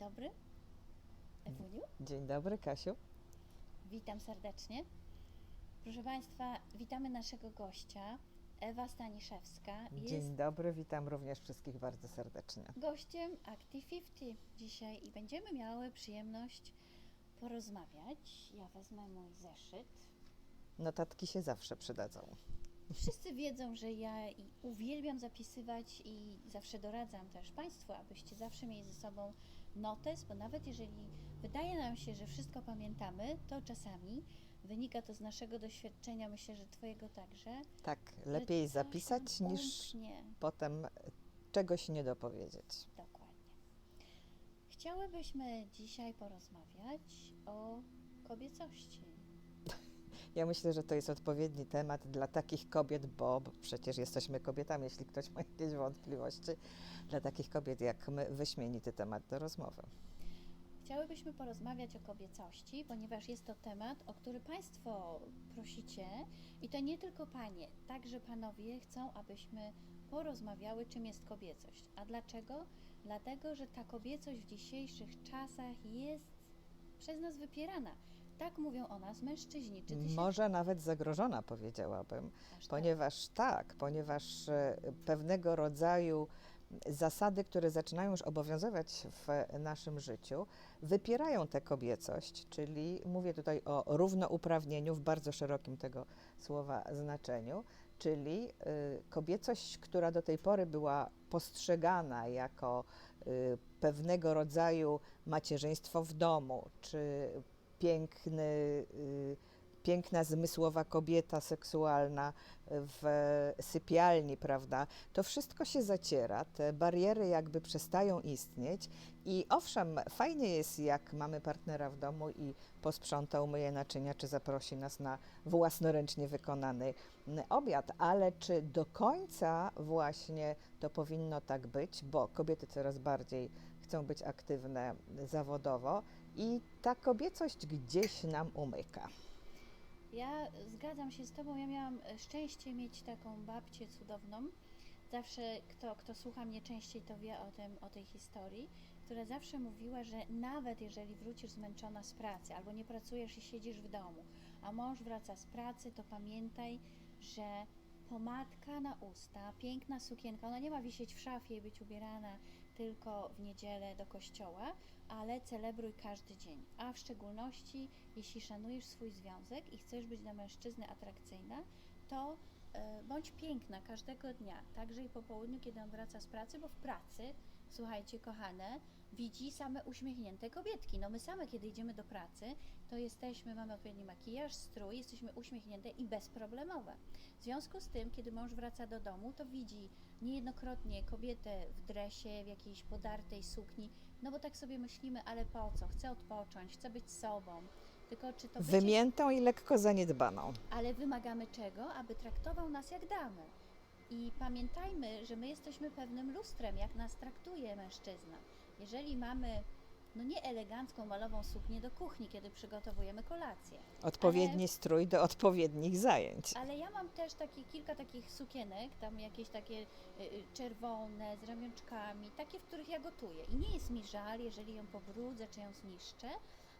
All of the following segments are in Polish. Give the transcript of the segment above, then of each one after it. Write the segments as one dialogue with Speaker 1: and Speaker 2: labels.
Speaker 1: Dzień dobry. Ewuniu,
Speaker 2: Dzień dobry, Kasiu.
Speaker 1: witam serdecznie. Proszę Państwa, witamy naszego gościa, Ewa Staniszewska. Jest
Speaker 2: Dzień dobry, witam również wszystkich bardzo serdecznie.
Speaker 1: gościem Active 50 dzisiaj i będziemy miały przyjemność porozmawiać. Ja wezmę mój zeszyt.
Speaker 2: Notatki się zawsze przydadzą.
Speaker 1: Wszyscy wiedzą, że ja uwielbiam zapisywać i zawsze doradzam też Państwu, abyście zawsze mieli ze sobą notes, bo nawet jeżeli wydaje nam się, że wszystko pamiętamy, to czasami wynika to z naszego doświadczenia, myślę, że Twojego także.
Speaker 2: Tak, lepiej zapisać niż potem czegoś nie dopowiedzieć.
Speaker 1: Dokładnie. Chciałybyśmy dzisiaj porozmawiać o kobiecości.
Speaker 2: Ja myślę, że to jest odpowiedni temat dla takich kobiet, bo przecież jesteśmy kobietami, jeśli ktoś ma jakieś wątpliwości, dla takich kobiet jak my, wyśmienity temat do rozmowy.
Speaker 1: Chciałybyśmy porozmawiać o kobiecości, ponieważ jest to temat, o który Państwo prosicie i to nie tylko Panie, także Panowie chcą, abyśmy porozmawiały, czym jest kobiecość. A dlaczego? Dlatego, że ta kobiecość w dzisiejszych czasach jest przez nas wypierana. Tak mówią o nas mężczyźni. Czy ty się
Speaker 2: Może nawet zagrożona, powiedziałabym.
Speaker 1: aż tak?
Speaker 2: Ponieważ tak, ponieważ e, pewnego rodzaju zasady, które zaczynają już obowiązywać w naszym życiu, wypierają tę kobiecość, czyli mówię tutaj o równouprawnieniu w bardzo szerokim tego słowa znaczeniu, czyli y, kobiecość, która do tej pory była postrzegana jako y, pewnego rodzaju macierzyństwo w domu, czy piękny, y, piękna zmysłowa kobieta seksualna w sypialni, prawda? To wszystko się zaciera, te bariery jakby przestają istnieć i owszem, fajnie jest jak mamy partnera w domu i posprząta, umyje naczynia, czy zaprosi nas na własnoręcznie wykonany mm, obiad, ale czy do końca właśnie to powinno tak być, bo kobiety coraz bardziej chcą być aktywne zawodowo i ta kobiecość gdzieś nam umyka.
Speaker 1: Ja zgadzam się z Tobą. Ja miałam e, szczęście mieć taką babcię cudowną. Zawsze, kto, kto słucha mnie częściej, to wie o, tym, o tej historii, która zawsze mówiła, że nawet jeżeli wrócisz zmęczona z pracy albo nie pracujesz i siedzisz w domu, a mąż wraca z pracy, to pamiętaj, że pomadka na usta, piękna sukienka, ona nie ma wisieć w szafie i być ubierana tylko w niedzielę do kościoła, ale celebruj każdy dzień. A w szczególności, jeśli szanujesz swój związek i chcesz być dla mężczyzny atrakcyjna, to e, bądź piękna każdego dnia, także i po południu, kiedy on wraca z pracy, bo w pracy, słuchajcie, kochane, widzi same uśmiechnięte kobietki. No my same, kiedy idziemy do pracy, to jesteśmy, mamy odpowiedni makijaż, strój, jesteśmy uśmiechnięte i bezproblemowe. W związku z tym, kiedy mąż wraca do domu, to widzi niejednokrotnie kobietę w dresie, w jakiejś podartej sukni, no bo tak sobie myślimy, ale po co? Chcę odpocząć, chcę być sobą. Tylko czy to bycie
Speaker 2: Wymiętą i lekko zaniedbaną.
Speaker 1: ale wymagamy czego? Aby traktował nas jak damy. I pamiętajmy, że my jesteśmy pewnym lustrem, jak nas traktuje mężczyzna. Jeżeli mamy, no nie elegancką malową suknię do kuchni, kiedy przygotowujemy kolację,
Speaker 2: Odpowiedni strój do odpowiednich zajęć.
Speaker 1: ale ja mam też takie, kilka takich sukienek, tam jakieś takie y, y, czerwone, z ramionczkami, takie, w których ja gotuję. I nie jest mi żal, jeżeli ją pobrudzę czy ją zniszczę,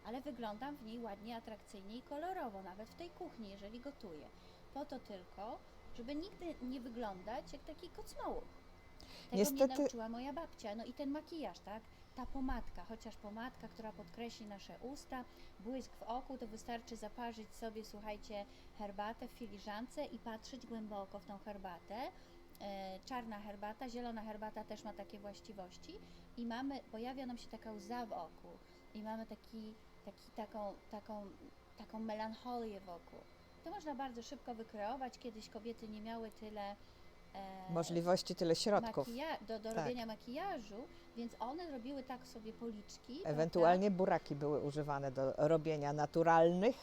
Speaker 1: ale wyglądam w niej ładnie, atrakcyjnie i kolorowo, nawet w tej kuchni, jeżeli gotuję. Po to tylko, żeby nigdy nie wyglądać jak taki kocmołuk. Tego mnie
Speaker 2: Niestety-
Speaker 1: nauczyła moja babcia. No i ten makijaż, tak? Ta pomadka, chociaż pomadka, która podkreśli nasze usta, błysk w oku, to wystarczy zaparzyć sobie, słuchajcie, herbatę w filiżance i patrzeć głęboko w tą herbatę. E, czarna herbata, zielona herbata też ma takie właściwości i mamy, pojawia nam się taka łza w oku i mamy taki, taki, taką, taką, taką melancholię wokół. To można bardzo szybko wykreować. Kiedyś kobiety nie miały tyle
Speaker 2: Możliwości tyle środków.
Speaker 1: makija- do, do
Speaker 2: Tak.
Speaker 1: robienia makijażu, więc one robiły tak sobie policzki. prawda?
Speaker 2: Ewentualnie buraki były używane do robienia naturalnych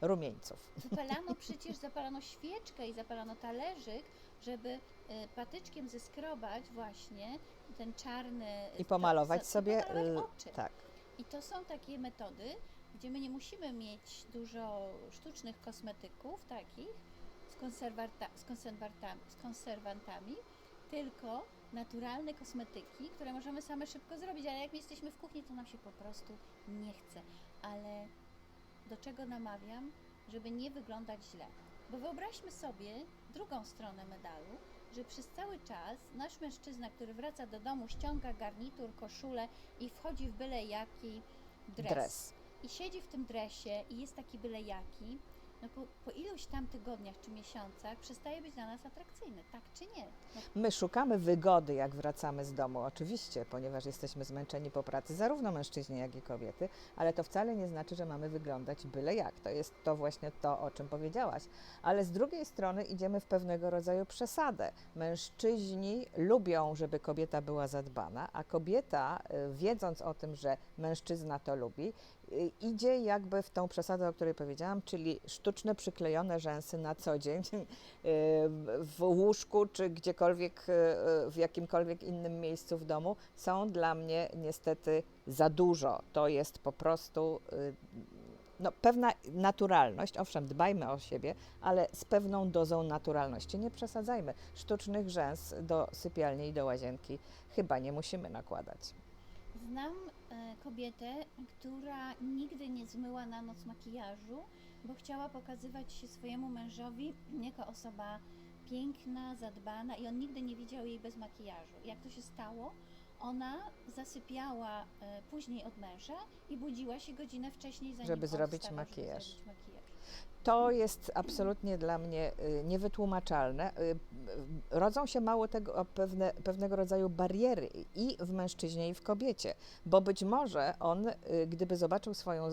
Speaker 2: rumieńców.
Speaker 1: Wypalano przecież, zapalano świeczkę i zapalano talerzyk, żeby y, patyczkiem zeskrobać właśnie ten czarny...
Speaker 2: I pomalować
Speaker 1: to-
Speaker 2: sobie.
Speaker 1: I pomalować
Speaker 2: y,
Speaker 1: oczy.
Speaker 2: Tak.
Speaker 1: I to są takie metody, gdzie my nie musimy mieć dużo sztucznych kosmetyków takich z, konserwata- z, konserwata- z konserwantami, tylko naturalne kosmetyki, które możemy same szybko zrobić, ale jak my jesteśmy w kuchni, to nam się po prostu nie chce. Ale do czego namawiam? Żeby nie wyglądać źle. Bo wyobraźmy sobie drugą stronę medalu, że przez cały czas nasz mężczyzna, który wraca do domu, ściąga garnitur, koszulę i wchodzi w byle jaki dres.
Speaker 2: Dres.
Speaker 1: I siedzi w tym dresie i jest taki byle jaki, no po, po iluś tam tygodniach czy miesiącach przestaje być dla nas atrakcyjny, tak czy nie? No,
Speaker 2: My szukamy wygody, jak wracamy z domu, oczywiście, ponieważ jesteśmy zmęczeni po pracy, zarówno mężczyźni, jak i kobiety, ale to wcale nie znaczy, że mamy wyglądać byle jak. To jest to właśnie to, o czym powiedziałaś. Ale z drugiej strony idziemy w pewnego rodzaju przesadę. Mężczyźni lubią, żeby kobieta była zadbana, a kobieta, y, wiedząc o tym, że mężczyzna to lubi, idzie jakby w tą przesadę, o której powiedziałam, czyli sztuczne przyklejone rzęsy na co dzień y, w łóżku czy gdziekolwiek, y, y, w jakimkolwiek innym miejscu w domu są dla mnie niestety za dużo. To jest po prostu y, no, pewna naturalność. Owszem, dbajmy o siebie, ale z pewną dozą naturalności. Nie przesadzajmy. Sztucznych rzęs do sypialni i do łazienki chyba nie musimy nakładać.
Speaker 1: Znam kobietę, która nigdy nie zmyła na noc makijażu, bo chciała pokazywać się swojemu mężowi jako osoba piękna, zadbana i on nigdy nie widział jej bez makijażu. Jak to się stało? Ona zasypiała e, później od męża i budziła się godzinę wcześniej, zanim
Speaker 2: Żeby
Speaker 1: on
Speaker 2: zrobić
Speaker 1: wstawał, żeby zrobić makijaż.
Speaker 2: To jest absolutnie dla mnie y, niewytłumaczalne. Y, y, Rodzą się mało tego pewne, pewnego rodzaju bariery i w mężczyźnie, i w kobiecie, bo być może on, gdyby zobaczył swoją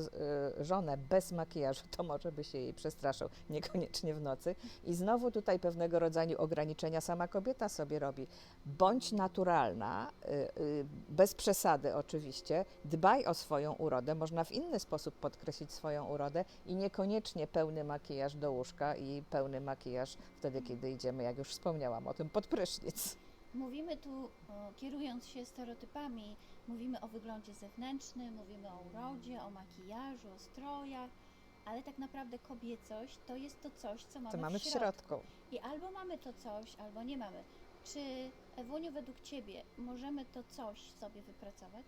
Speaker 2: żonę bez makijażu, to może by się jej przestraszył, niekoniecznie w nocy. I znowu tutaj pewnego rodzaju ograniczenia sama kobieta sobie robi. Bądź naturalna, bez przesady oczywiście, dbaj o swoją urodę. Można w inny sposób podkreślić swoją urodę i niekoniecznie pełny makijaż do łóżka i pełny makijaż wtedy, kiedy idziemy, jak już wspomniałam o tym, pod prysznic.
Speaker 1: Mówimy tu, kierując się stereotypami, mówimy o wyglądzie zewnętrznym, mówimy o urodzie, o makijażu, o strojach, ale tak naprawdę kobiecość to jest to coś, co mamy,
Speaker 2: To mamy w
Speaker 1: środku.
Speaker 2: środku.
Speaker 1: I albo mamy to coś, albo nie mamy. Czy Ewuniu, według Ciebie możemy to coś sobie wypracować?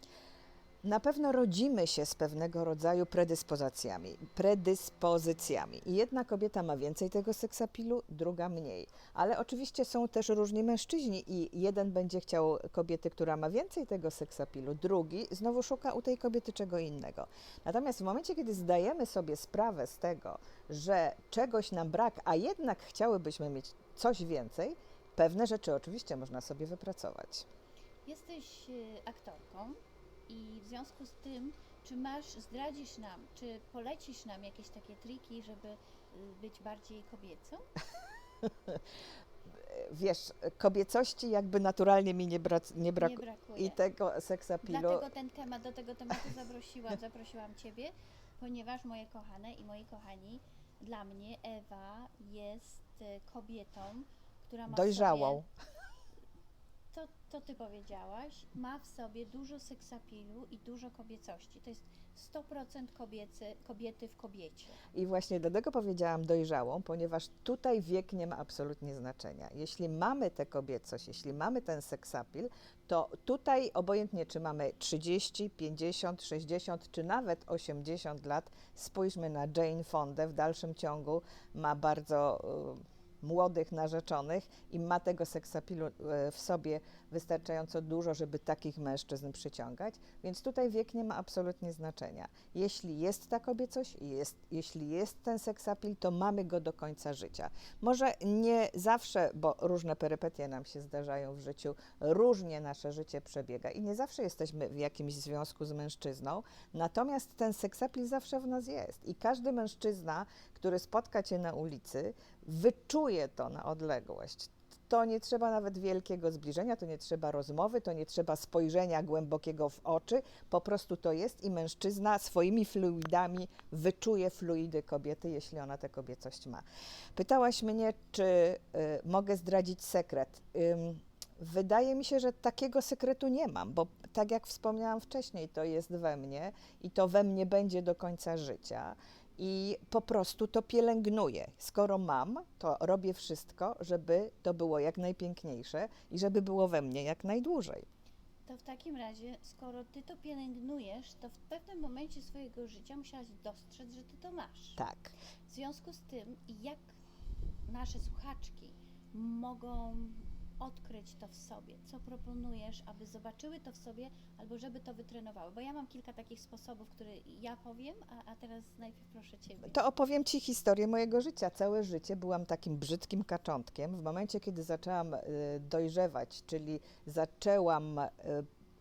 Speaker 2: Na pewno rodzimy się z pewnego rodzaju predyspozycjami, predyspozycjami. I jedna kobieta ma więcej tego seksapilu, druga mniej. Ale oczywiście są też różni mężczyźni i jeden będzie chciał kobiety, która ma więcej tego seksapilu, drugi znowu szuka u tej kobiety czego innego. Natomiast w momencie, kiedy zdajemy sobie sprawę z tego, że czegoś nam brak, a jednak chciałybyśmy mieć coś więcej, pewne rzeczy oczywiście można sobie wypracować.
Speaker 1: Jesteś y, aktorką i w związku z tym, czy masz, zdradzisz nam, czy polecisz nam jakieś takie triki, żeby y, być bardziej kobiecą?
Speaker 2: wiesz, kobiecości jakby naturalnie mi nie, brac- nie brak
Speaker 1: Nie brakuje.
Speaker 2: i tego seksapilu.
Speaker 1: Dlatego ten temat, do tego tematu zaprosiłam, zaprosiłam Ciebie, ponieważ moje kochane i moi kochani, dla mnie Ewa jest y, kobietą, która ma
Speaker 2: Dojrzałą.
Speaker 1: Sobie, to, to Ty powiedziałaś, ma w sobie dużo seksapilu i dużo kobiecości. To jest 100% kobiecy, kobiety w kobiecie.
Speaker 2: I właśnie dlatego powiedziałam dojrzałą, ponieważ tutaj wiek nie ma absolutnie znaczenia. Jeśli mamy tę kobiecość, jeśli mamy ten seksapil, to tutaj obojętnie czy mamy 30, 50, 60 czy nawet 80 lat, spójrzmy na Jane Fondę w dalszym ciągu, ma bardzo młodych narzeczonych i ma tego seksapilu y, w sobie wystarczająco dużo, żeby takich mężczyzn przyciągać, więc tutaj wiek nie ma absolutnie znaczenia. Jeśli jest ta kobiecość, jest, jeśli jest ten seksapil, to mamy go do końca życia. Może nie zawsze, bo różne perypetie nam się zdarzają w życiu, różnie nasze życie przebiega i nie zawsze jesteśmy w jakimś związku z mężczyzną, natomiast ten seksapil zawsze w nas jest i każdy mężczyzna, który spotka cię na ulicy, wyczuje to na odległość. To nie trzeba nawet wielkiego zbliżenia, to nie trzeba rozmowy, to nie trzeba spojrzenia głębokiego w oczy, po prostu to jest i mężczyzna swoimi fluidami wyczuje fluidy kobiety, jeśli ona tę kobiecość ma. Pytałaś mnie, czy y, mogę zdradzić sekret. Ym, Wydaje mi się, że takiego sekretu nie mam, bo tak jak wspomniałam wcześniej, to jest we mnie i to we mnie będzie do końca życia. I po prostu to pielęgnuję. Skoro mam, to robię wszystko, żeby to było jak najpiękniejsze i żeby było we mnie jak najdłużej.
Speaker 1: To w takim razie, skoro ty to pielęgnujesz, to w pewnym momencie swojego życia musiałaś dostrzec, że ty to masz.
Speaker 2: Tak.
Speaker 1: W związku z tym, jak nasze słuchaczki mogą odkryć to w sobie? Co proponujesz, aby zobaczyły to w sobie, albo żeby to wytrenowały? Bo ja mam kilka takich sposobów, które ja powiem, a, a teraz najpierw proszę Ciebie.
Speaker 2: To opowiem Ci historię mojego życia. Całe życie byłam takim brzydkim kaczątkiem. W momencie, kiedy zaczęłam y, dojrzewać, czyli zaczęłam y,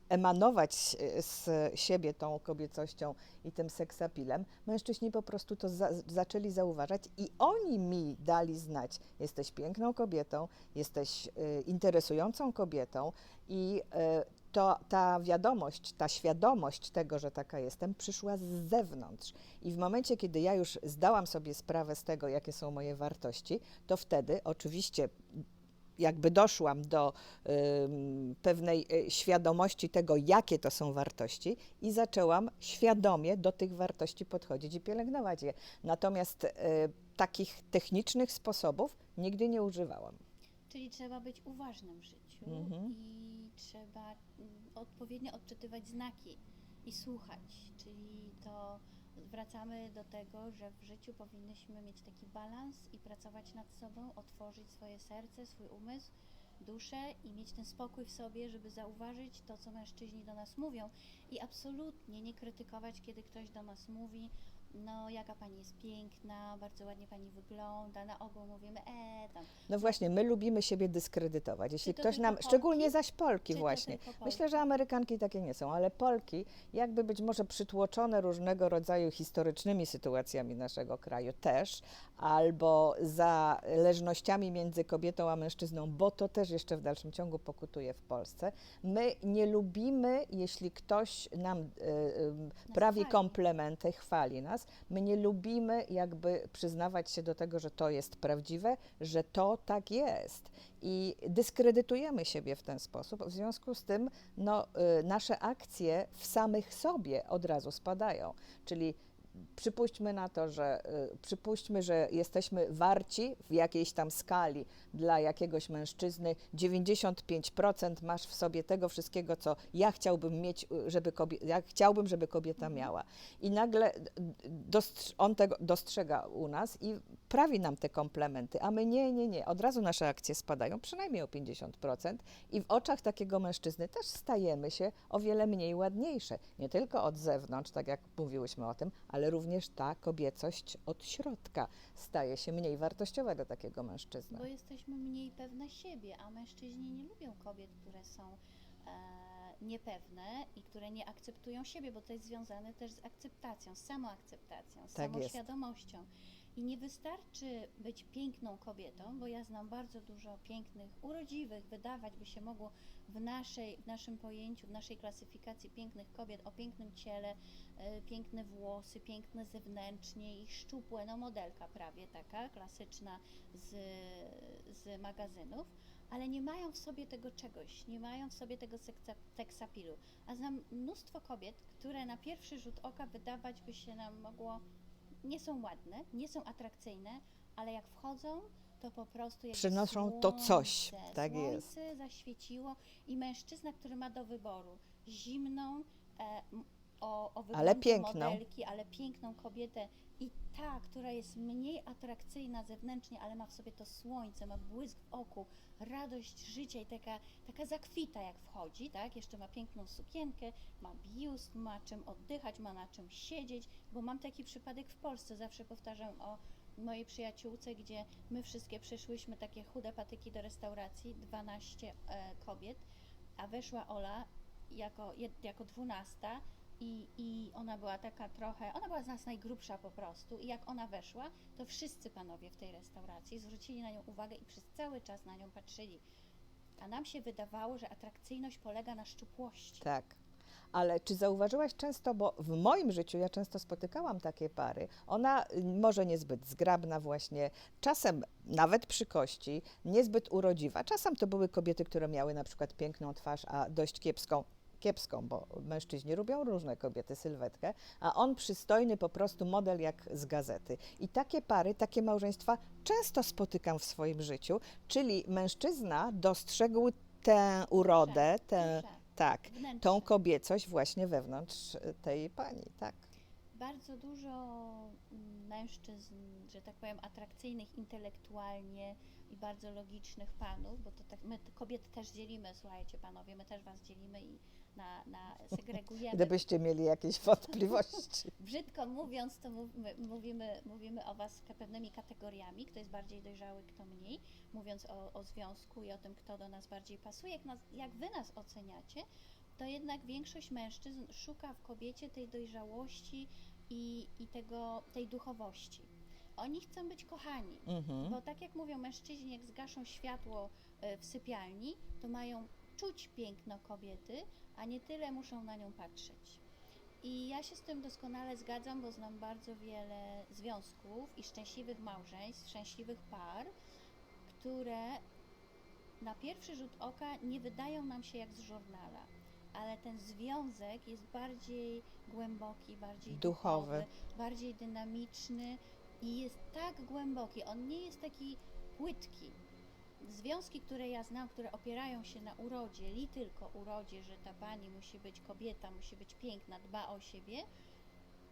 Speaker 2: emanować y, z siebie tą kobiecością i tym seksapilem, mężczyźni po prostu to za, zaczęli zauważać i oni mi dali znać, jesteś piękną kobietą, jesteś y, interesującą kobietą i y, to, ta wiadomość, ta świadomość tego, że taka jestem, przyszła z zewnątrz. I w momencie, kiedy ja już zdałam sobie sprawę z tego, jakie są moje wartości, to wtedy oczywiście jakby doszłam do pewnej y, świadomości tego, jakie to są wartości i zaczęłam świadomie do tych wartości podchodzić i pielęgnować je. Natomiast y, takich technicznych sposobów nigdy nie używałam.
Speaker 1: Czyli trzeba być uważnym w życiu
Speaker 2: Mhm.
Speaker 1: i trzeba mm, odpowiednio odczytywać znaki i słuchać. Czyli to wracamy do tego, że w życiu powinnyśmy mieć taki balans i pracować nad sobą, otworzyć swoje serce, swój umysł, duszę i mieć ten spokój w sobie, żeby zauważyć to, co mężczyźni do nas mówią i absolutnie nie krytykować, kiedy ktoś do nas mówi, no jaka pani jest piękna, bardzo ładnie pani wygląda, na ogół mówimy, e tam.
Speaker 2: No właśnie, my lubimy siebie dyskredytować. Jeśli
Speaker 1: to
Speaker 2: ktoś
Speaker 1: tylko
Speaker 2: nam,
Speaker 1: Polki?
Speaker 2: szczególnie zaś Polki
Speaker 1: Czy to
Speaker 2: właśnie.
Speaker 1: tylko Polki?
Speaker 2: Myślę, że Amerykanki takie nie są, ale Polki jakby być może przytłoczone różnego rodzaju historycznymi sytuacjami naszego kraju też, albo zależnościami między kobietą a mężczyzną, bo to też jeszcze w dalszym ciągu pokutuje w Polsce. My nie lubimy, jeśli ktoś nam y, y, prawi
Speaker 1: chwali.
Speaker 2: komplementy, chwali nas, my nie lubimy jakby przyznawać się do tego, że to jest prawdziwe, że to tak jest. I dyskredytujemy siebie w ten sposób. W związku z tym no, y, nasze akcje w samych sobie od razu spadają. Czyli przypuśćmy na to, że y, przypuśćmy, że jesteśmy warci w jakiejś tam skali dla jakiegoś mężczyzny, 95% masz w sobie tego wszystkiego, co ja chciałbym mieć, y, żeby kobie- ja chciałbym, żeby kobieta miała. I nagle on tego dostrzega u nas i prawi nam te komplementy, a my nie, nie, nie. Od razu nasze akcje spadają, przynajmniej o 50% i w oczach takiego mężczyzny też stajemy się o wiele mniej ładniejsze. Nie tylko od zewnątrz, tak jak mówiłyśmy o tym, ale również ta kobiecość od środka staje się mniej wartościowa dla takiego mężczyzny.
Speaker 1: Bo jesteśmy mniej pewne siebie, a mężczyźni nie lubią kobiet, które są e, niepewne i które nie akceptują siebie, bo to jest związane też z akceptacją, z samoakceptacją, z
Speaker 2: Tak jest.
Speaker 1: I nie wystarczy być piękną kobietą, bo ja znam bardzo dużo pięknych, urodziwych, wydawać by się mogło w, naszej, w naszym pojęciu, w naszej klasyfikacji pięknych kobiet o pięknym ciele, e, piękne włosy, piękne zewnętrznie i szczupłe, no modelka prawie taka, klasyczna z, z magazynów, ale nie mają w sobie tego czegoś, nie mają w sobie tego teksapilu. A znam mnóstwo kobiet, które na pierwszy rzut oka wydawać by się nam mogło, nie są ładne, nie są atrakcyjne, ale jak wchodzą, to po prostu jak
Speaker 2: Przynoszą to coś,
Speaker 1: słońce,
Speaker 2: tak jest.
Speaker 1: Słońce zaświeciło i mężczyzna, który ma do wyboru zimną, e, m- o, o wyglądzie
Speaker 2: piękną.
Speaker 1: modelki, ale piękną kobietę i ta, która jest mniej atrakcyjna zewnętrznie, ale ma w sobie to słońce, ma błysk w oku, radość życia i taka, taka zakwita jak wchodzi, tak? Jeszcze ma piękną sukienkę, ma biust, ma czym oddychać, ma na czym siedzieć, bo mam taki przypadek w Polsce, zawsze powtarzam o mojej przyjaciółce, gdzie my wszystkie przyszłyśmy takie chude patyki do restauracji, 12 e, kobiet, a weszła Ola jako, jed- jako dwunasta i, i ona była taka trochę, ona była z nas najgrubsza po prostu i jak ona weszła, to wszyscy panowie w tej restauracji zwrócili na nią uwagę i przez cały czas na nią patrzyli. A nam się wydawało, że atrakcyjność polega na szczupłości.
Speaker 2: Tak. Ale czy zauważyłaś często, bo w moim życiu ja często spotykałam takie pary, ona y, może niezbyt zgrabna właśnie, czasem nawet przy kości, niezbyt urodziwa. Czasem to były kobiety, które miały na przykład piękną twarz, a dość kiepską kiepską, bo mężczyźni lubią różne kobiety, sylwetkę, a on przystojny po prostu model jak z gazety. I takie pary, takie małżeństwa często spotykam w swoim życiu, czyli mężczyzna dostrzegł tę urodę, tę, tak, tą kobiecość właśnie wewnątrz tej pani, tak.
Speaker 1: Bardzo dużo mm, mężczyzn, że tak powiem, atrakcyjnych intelektualnie i bardzo logicznych panów, bo to tak, my kobiety też dzielimy, słuchajcie panowie, my też was dzielimy i na, na segregujemy.
Speaker 2: Gdybyście mieli jakieś wątpliwości.
Speaker 1: Brzydko mówiąc, to mówimy, mówimy o was pewnymi kategoriami, kto jest bardziej dojrzały, kto mniej, mówiąc o, o związku i o tym, kto do nas bardziej pasuje. Jak, nas, jak wy nas oceniacie, to jednak większość mężczyzn szuka w kobiecie tej dojrzałości i, i tego, tej duchowości. Oni chcą być kochani,
Speaker 2: Mhm.
Speaker 1: bo tak jak mówią mężczyźni, jak zgaszą światło e, w sypialni, to mają czuć piękno kobiety, a nie tyle muszą na nią patrzeć. I ja się z tym doskonale zgadzam, bo znam bardzo wiele związków i szczęśliwych małżeństw, szczęśliwych par, które na pierwszy rzut oka nie wydają nam się jak z żurnala, ale ten związek jest bardziej głęboki, bardziej
Speaker 2: Duchowy.
Speaker 1: duchowy, bardziej dynamiczny i jest tak głęboki. On nie jest taki płytki. Związki, które ja znam, które opierają się na urodzie, li tylko urodzie, że ta pani musi być kobieta, musi być piękna, dba o siebie,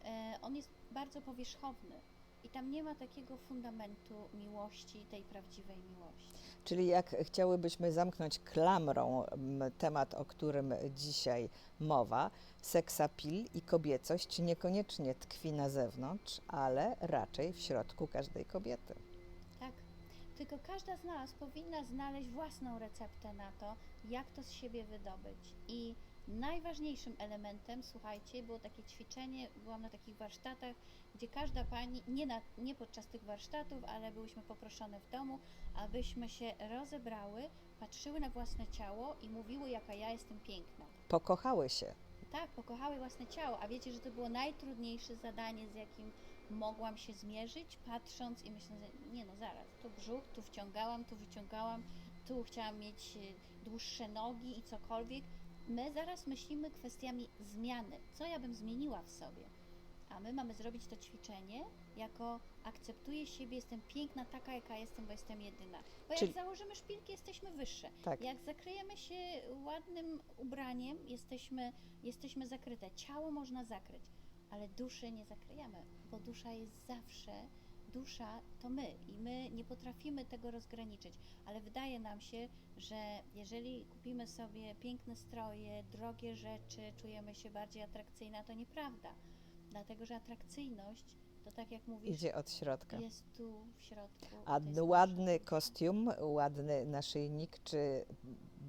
Speaker 1: e, on jest bardzo powierzchowny. I tam nie ma takiego fundamentu miłości, tej prawdziwej miłości.
Speaker 2: Czyli jak chciałybyśmy zamknąć klamrą temat, o którym dzisiaj mowa, seksapil i kobiecość niekoniecznie tkwi na zewnątrz, ale raczej w środku każdej kobiety.
Speaker 1: Tylko każda z nas powinna znaleźć własną receptę na to, jak to z siebie wydobyć. I najważniejszym elementem, słuchajcie, było takie ćwiczenie, byłam na takich warsztatach, gdzie każda pani, nie, na, nie podczas tych warsztatów, ale byłyśmy poproszone w domu, abyśmy się rozebrały, patrzyły na własne ciało i mówiły, jaka ja jestem piękna.
Speaker 2: Pokochały się.
Speaker 1: Tak, pokochały własne ciało, a wiecie, że to było najtrudniejsze zadanie, z jakim mogłam się zmierzyć, patrząc i myśląc, nie no zaraz, tu brzuch, tu wciągałam, tu wyciągałam, tu chciałam mieć e, dłuższe nogi i cokolwiek. My zaraz myślimy kwestiami zmiany, co ja bym zmieniła w sobie. A my mamy zrobić to ćwiczenie jako akceptuję siebie, jestem piękna taka, jaka jestem, bo jestem jedyna. Bo
Speaker 2: Czyli-
Speaker 1: jak założymy szpilki, jesteśmy wyższe.
Speaker 2: Tak.
Speaker 1: Jak zakryjemy się ładnym ubraniem, jesteśmy, jesteśmy zakryte. Ciało można zakryć, ale duszy nie zakryjemy, bo dusza jest zawsze, dusza to my i my nie potrafimy tego rozgraniczyć, ale wydaje nam się, że jeżeli kupimy sobie piękne stroje, drogie rzeczy, czujemy się bardziej atrakcyjna, to nieprawda. Dlatego, że atrakcyjność, to tak jak mówisz,
Speaker 2: Idzie od środka.
Speaker 1: jest tu w środku.
Speaker 2: A ładny kostium, ładny naszyjnik, czy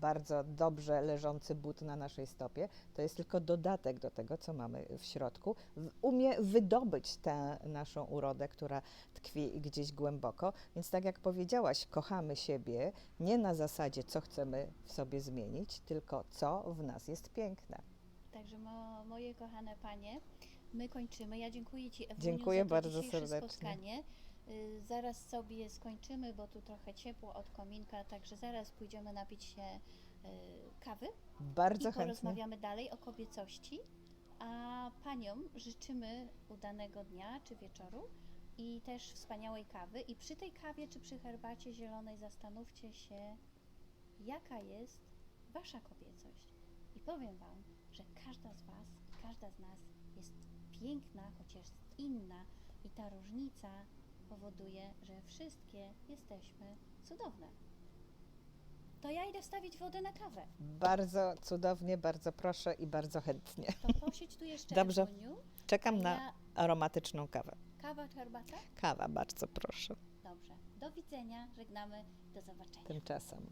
Speaker 2: bardzo dobrze leżący but na naszej stopie, to jest tylko dodatek do tego, co mamy w środku. Umie wydobyć tę naszą urodę, która tkwi gdzieś głęboko. Więc tak jak powiedziałaś, kochamy siebie nie na zasadzie, co chcemy w sobie zmienić, tylko co w nas jest piękne.
Speaker 1: Także mo, moje kochane panie, my kończymy. Ja dziękuję Ci Ewuniu
Speaker 2: Dziękuję
Speaker 1: za to
Speaker 2: bardzo serdecznie.
Speaker 1: spotkanie. Y, zaraz sobie skończymy, bo tu trochę ciepło od kominka, także zaraz pójdziemy napić się y, kawy
Speaker 2: Bardzo
Speaker 1: i
Speaker 2: chętnie.
Speaker 1: porozmawiamy dalej o kobiecości. A paniom życzymy udanego dnia czy wieczoru i też wspaniałej kawy. I przy tej kawie czy przy herbacie zielonej zastanówcie się, jaka jest Wasza kobiecość. I powiem Wam, że każda z Was, każda z nas jest piękna, chociaż inna i ta różnica powoduje, że wszystkie jesteśmy cudowne. To ja idę wstawić wodę na kawę.
Speaker 2: Bardzo cudownie, bardzo proszę i bardzo chętnie.
Speaker 1: To posiedź tu jeszcze
Speaker 2: Dobrze.
Speaker 1: Ewuniu.
Speaker 2: Czekam na
Speaker 1: Ja,
Speaker 2: aromatyczną kawę.
Speaker 1: kawa czy herbata?
Speaker 2: Kawa, bardzo proszę.
Speaker 1: Dobrze. Do widzenia, żegnamy, do zobaczenia.
Speaker 2: Tymczasem.